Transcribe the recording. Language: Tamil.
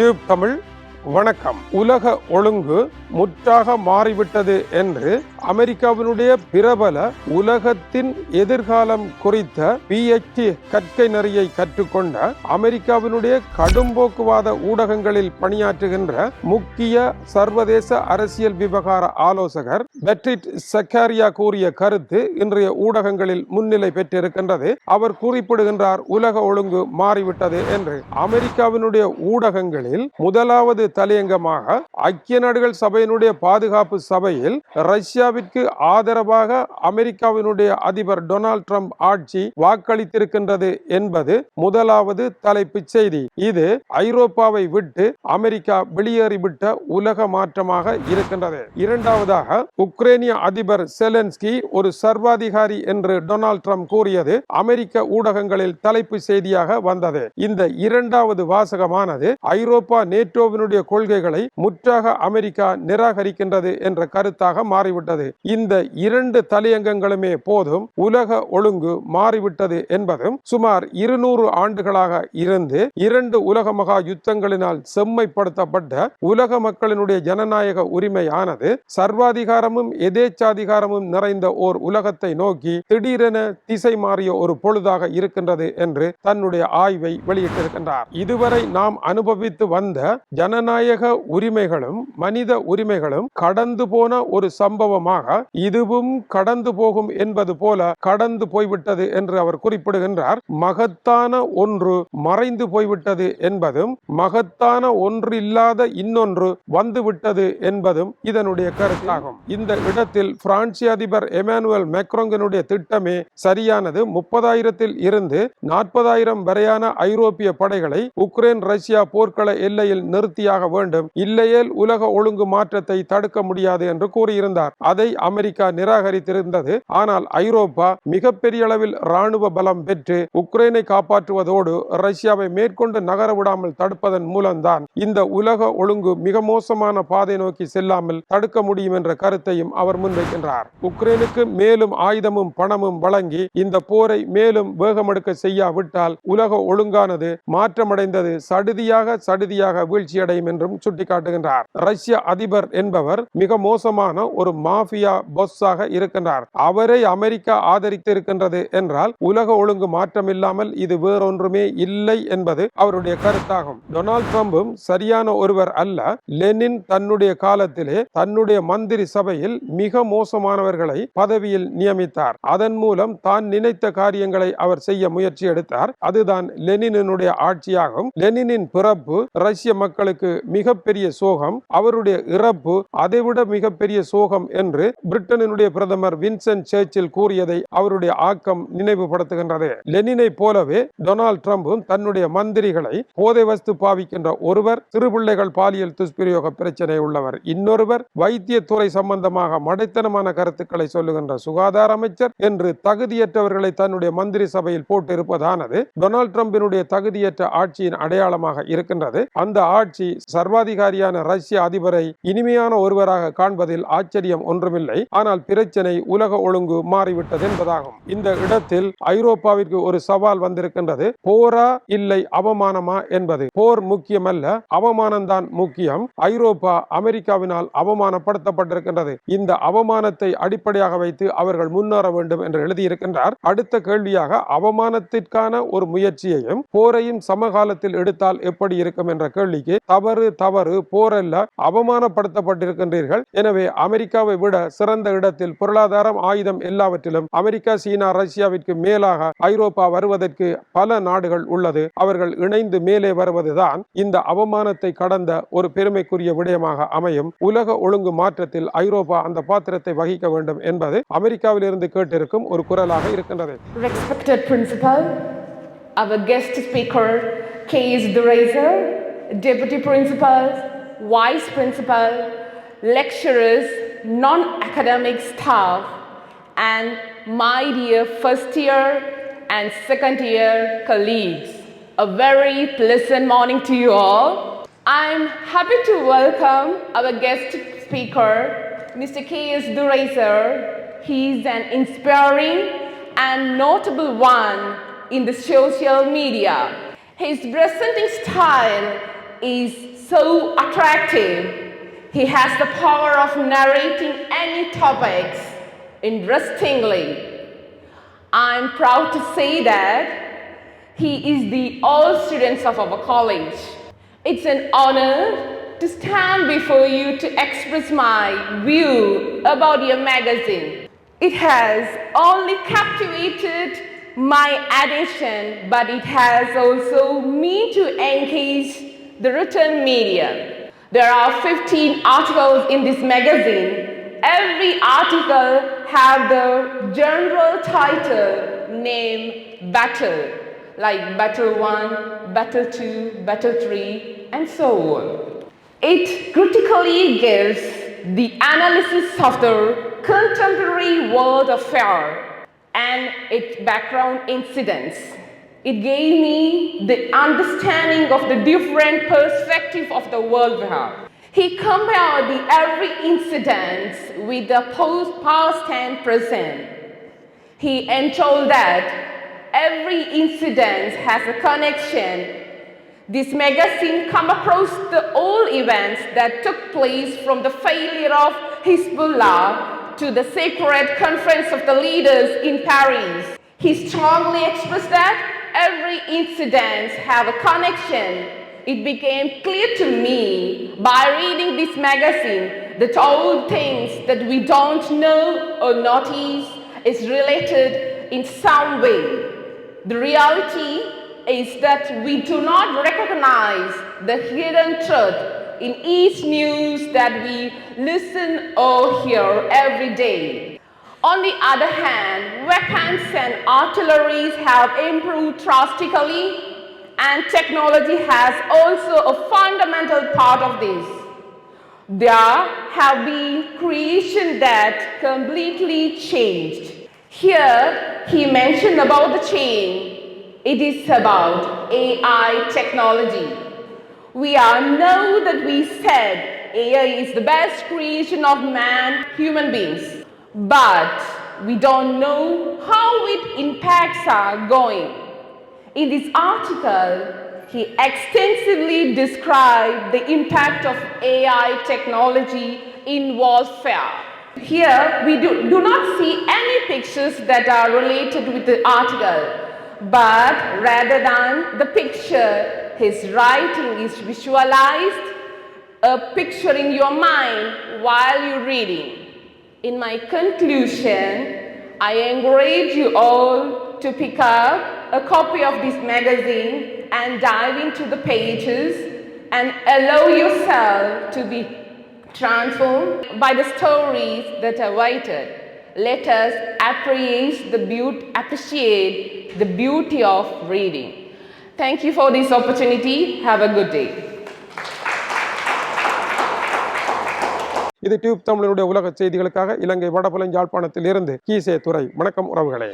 டியூப் தமிழ் வணக்கம். உலக ஒழுங்கு முற்றாக மாறிவிட்டது என்று அமெரிக்காவினுடைய பிரபல உலகத்தின் எதிர்காலம் குறித்த பிஎச்டி கற்கை நெறியை கற்றுக்கொண்ட அமெரிக்காவினுடைய கடும்போக்குவாத ஊடகங்களில் பணியாற்றுகின்ற முக்கிய சர்வதேச அரசியல் விவகார ஆலோசகர் பெட்ரிட் சக்காரியா கூறிய கருத்து இன்றைய ஊடகங்களில் முன்னிலை பெற்றிருக்கின்றது. அவர் குறிப்பிடுகின்றார் உலக ஒழுங்கு மாறிவிட்டது என்று. அமெரிக்காவினுடைய ஊடகங்களில் முதலாவது தலையங்கமாக ஐக்கிய நாடுகள் சபையினுடைய பாதுகாப்பு சபையில் ரஷ்யாவிற்கு ஆதரவாக அமெரிக்காவினுடைய அதிபர் டொனால்ட் ட்ரம்ப் ஆட்சி வாக்களித்திருக்கின்றது என்பது முதலாவது தலைப்புச் செய்தி. இது ஐரோப்பாவை விட்டு அமெரிக்கா வெளியேறிவிட்ட உலக மாற்றமாக இருக்கின்றது. இரண்டாவதாக உக்ரைனிய அதிபர் செலன்ஸ்கி ஒரு சர்வாதிகாரி என்று டொனால்ட் ட்ரம்ப் கூறியது அமெரிக்க ஊடகங்களில் தலைப்பு செய்தியாக வந்தது. இந்த இரண்டாவது வாசகமானது ஐரோப்பா நேட்டோவினுடைய கொள்கைகளை முற்றாக அமெரிக்கா நிராகரிக்கின்றது என்ற கருத்தாக மாறிவிட்டது. இந்த இரண்டு தலையங்கங்களுமே போதும் உலக ஒழுங்கு மாறிவிட்டது என்பதும் சுமார் இருநூறு ஆண்டுகளாக இருந்து இரண்டு உலக மகா யுத்தங்களினால் செம்மைப்படுத்தப்பட்ட உலக மக்களினுடைய ஜனநாயக உரிமையானது சர்வாதிகாரமும் எதேச்சாதிகாரமும் நிறைந்த ஓர் உலகத்தை நோக்கி திடீரென திசை மாறிய ஒரு பொழுதாக இருக்கின்றது என்று தன்னுடைய ஆய்வை வெளியிட்டிருக்கின்றார். இதுவரை நாம் அனுபவித்து வந்த ஜனநாயக உரிமைகளும் மனித உரிமைகளும் கடந்து போன ஒரு சம்பவமாக இதுவும் கடந்து போகும் என்பது போல கடந்து போய்விட்டது என்று அவர் குறிப்பிடுகின்றார். மகத்தான ஒன்று மறைந்து போய்விட்டது என்பதும் மகத்தான ஒன்று இல்லாத இன்னொன்று வந்துவிட்டது என்பதும் இதனுடைய கருத்தாகும். இந்த இடத்தில் பிரான்சி அதிபர் எமானுவல் மேக்ரோங்கனுடைய திட்டமே சரியானது. முப்பதாயிரத்தில் இருந்து நாற்பதாயிரம் வரையான ஐரோப்பிய படைகளை உக்ரைன் ரஷ்யா போர்க்கள எல்லையில் நிறுத்தியாக வேண்டும். இல்லையேல் உலக ஒழுங்கு மாற்றத்தை தடுக்க முடியாது என்று கூறியிருந்தார். அதை அமெரிக்கா நிராகரித்திருந்தது. ஆனால் ஐரோப்பா மிகப்பெரிய அளவில் ராணுவ பலம் பெற்று உக்ரைனை காப்பாற்றுவதோடு ரஷ்யாவை மேற்கொண்டு நகர விடாமல் தடுப்பதன் மூலம்தான் இந்த உலக ஒழுங்கு மிக மோசமான பாதை நோக்கி செல்லாமல் தடுக்க முடியும் என்ற கருத்தையும் அவர் முன்வைக்கின்றார். உக்ரைனுக்கு மேலும் ஆயுதமும் பணமும் வழங்கி இந்த போரை மேலும் வேகமெடுக்க செய்யாவிட்டால் உலக ஒழுங்கானது மாற்றமடைந்தது. சடுதியாக சடுதியாக வீழ்ச்சியடையும் என்றும் சுட்டிக்காட்டுகின்றார். ரஷ்ய அதிபர் என்பவர் மிக மோசமான ஒரு மாஃபியா பொஸ்ஸாக இருக்கின்றார். அவரை அமெரிக்கா ஆதரித்திருக்கின்றது என்றால் உலக ஒழுங்கு மாற்றம் இல்லாமல் இது வேறொன்றுமே இல்லை என்பது அவருடைய கருத்தாகும். டொனால்ட் ட்ரம்பும் சரியான ஒருவர் அல்ல. லெனின் தன்னுடைய காலத்திலே தன்னுடைய மந்திரி சபையில் மிக மோசமானவர்களை பதவியில் நியமித்தார். அதன் மூலம் தான் நினைத்த காரியங்களை அவர் செய்ய முயற்சி எடுத்தார். அதுதான் லெனினுடைய ஆட்சியாகும். லெனினின் பிறப்பு ரஷ்ய மக்களுக்கு மிகப்பெரிய சோகம். அவருடைய இறப்பு அதைவிட மிகப்பெரிய சோகம் என்று பிரிட்டனினுடைய பிரதமர் வின்சென்ட் சேர்ச்சில் கூறியதை அவருடைய ஆக்கம் நினைவுபடுத்துகின்றது. லெனினை போலவே டொனால்ட் ட்ரம்பும் தன்னுடைய மந்திரிகளை போதை வஸ்து பாவிக்கின்ற ஒருவர் சிறுபிள்ளைகள் பாலியல் துஷ்பிரயோக பிரச்சனை உள்ளவர். இன்னொருவர் வைத்தியத்துறை சம்பந்தமாக மடைத்தனமான கருத்துக்களை சொல்லுகின்ற சுகாதார அமைச்சர் என்று தகுதியற்றவர்களை தன்னுடைய மந்திரி சபையில் போட்டிருப்பதானது டொனால்ட் ட்ரம்பினுடைய தகுதியற்ற ஆட்சியின் அடையாளமாக இருக்கின்றது. அந்த ஆட்சி சர்வாதிகாரியான ரஷ்ய அதிபரை இனிமையான ஒருவராக காண்பதில் ஆச்சரியம் ஒன்றுமில்லை. ஆனால் பிரச்சனை உலக ஒழுங்கு மாறிவிட்டது என்பதாகும் இந்த இடத்தில் ஐரோப்பாவிற்கு ஒரு சவால் வந்திருக்கின்றது. போரா இல்லை அவமானமா என்பது. போர் முக்கியமல்ல அவமானம்தான் முக்கியம். ஐரோப்பா அமெரிக்காவினால் அவமானப்படுத்தப்பட்டிருக்கின்றது. இந்த அவமானத்தை அடிப்படையாக வைத்து அவர்கள் முன்னேற வேண்டும் என்று எழுதியிருக்கின்றார். அடுத்த கேள்வியாக அவமானத்திற்கான ஒரு முயற்சியையும் போரையும் சமகாலத்தில் எடுத்தால் எப்படி இருக்கும் என்ற கேள்விக்கு தவறு தவறு போரல்ல அவமானப்படுத்தப்பட்டிருக்கின்றீர்கள். எனவே அமெரிக்காவை விட சிறந்த இடத்தில் பொருளாதாரம் ஆயுதம் எல்லாவற்றிலும் அமெரிக்கா சீனா ரஷ்யாவிற்கு மேலாக ஐரோப்பா வருவதற்கு பல நாடுகள் உள்ளது. அவர்கள் இணைந்து மேலே வருவதுதான் இந்த அவமானத்தை கடந்த ஒரு பெருமைக்குரிய விடயமாக அமையும். உலக ஒழுங்கு மாற்றத்தில் ஐரோப்பா அந்த பாத்திரத்தை வகிக்க வேண்டும் என்பது அமெரிக்காவில் இருந்து கேட்டிருக்கும் ஒரு குரலாக இருக்கின்றது. Respected principal, our guest speaker, K.S. Durazer, deputy principals, vice principal, lecturers, non-academic staff, and my dear first year and second year colleagues. A very pleasant morning to you all. I'm happy to welcome our guest speaker, Mr. K.S. Durazer. He's an inspiring and notable one in the social media. His presenting style is so attractive. He has the power of narrating any topics interestingly. I'm proud to say that he is the all students of our college. It's an honor to stand before you to express my view about your magazine. It has only captivated my attention, but it has also me to engage the written media. There are 15 articles in this magazine. Every article have the general title name battle, like battle 1, battle 2, battle 3, and so on. It critically gives the analysis of the contemporary world affair and its background incidents. It gave me the understanding of the different perspective of the world we have. He compared the every incident with the post, past and present. He entold that every incident has a connection this magazine come across the all events that took place from the failure of Hezbollah to the sacred conference of the leaders in Paris. He strongly expressed that every incident have a connection. It became clear to me by reading this magazine that all things that we don't know or notice is related in some way. The reality is that we do not recognize the hidden truth in each news that we listen or hear every day. On the other hand, weapons and artilleries have improved drastically, and technology has also a fundamental part of this. There have been creation that completely changed. Here, he mentioned about the change it is about AI technology. We all know that we said AI is the best creation of man, human beings, but we don't know how it impacts our going. In this article, he extensively described the impact of AI technology in warfare. Here, we do, do not see any pictures that are related with the article but rather than the picture, his writing is visualized, a picture in your mind while you're reading. In my conclusion, I encourage you all to pick up a copy of this magazine and dive into the pages and allow yourself to be transformed by the stories that are written. let us appreciate the beauty, appreciate the beauty of reading. Thank you for this opportunity. Have a good day. இது டியூப் தமிழனுடைய உலக செய்திகளுக்காக இலங்கை வடபுலஞ்சாழ்ப்பாணத்தில் இருந்து கீசே துறை வணக்கம் உறவுகளே.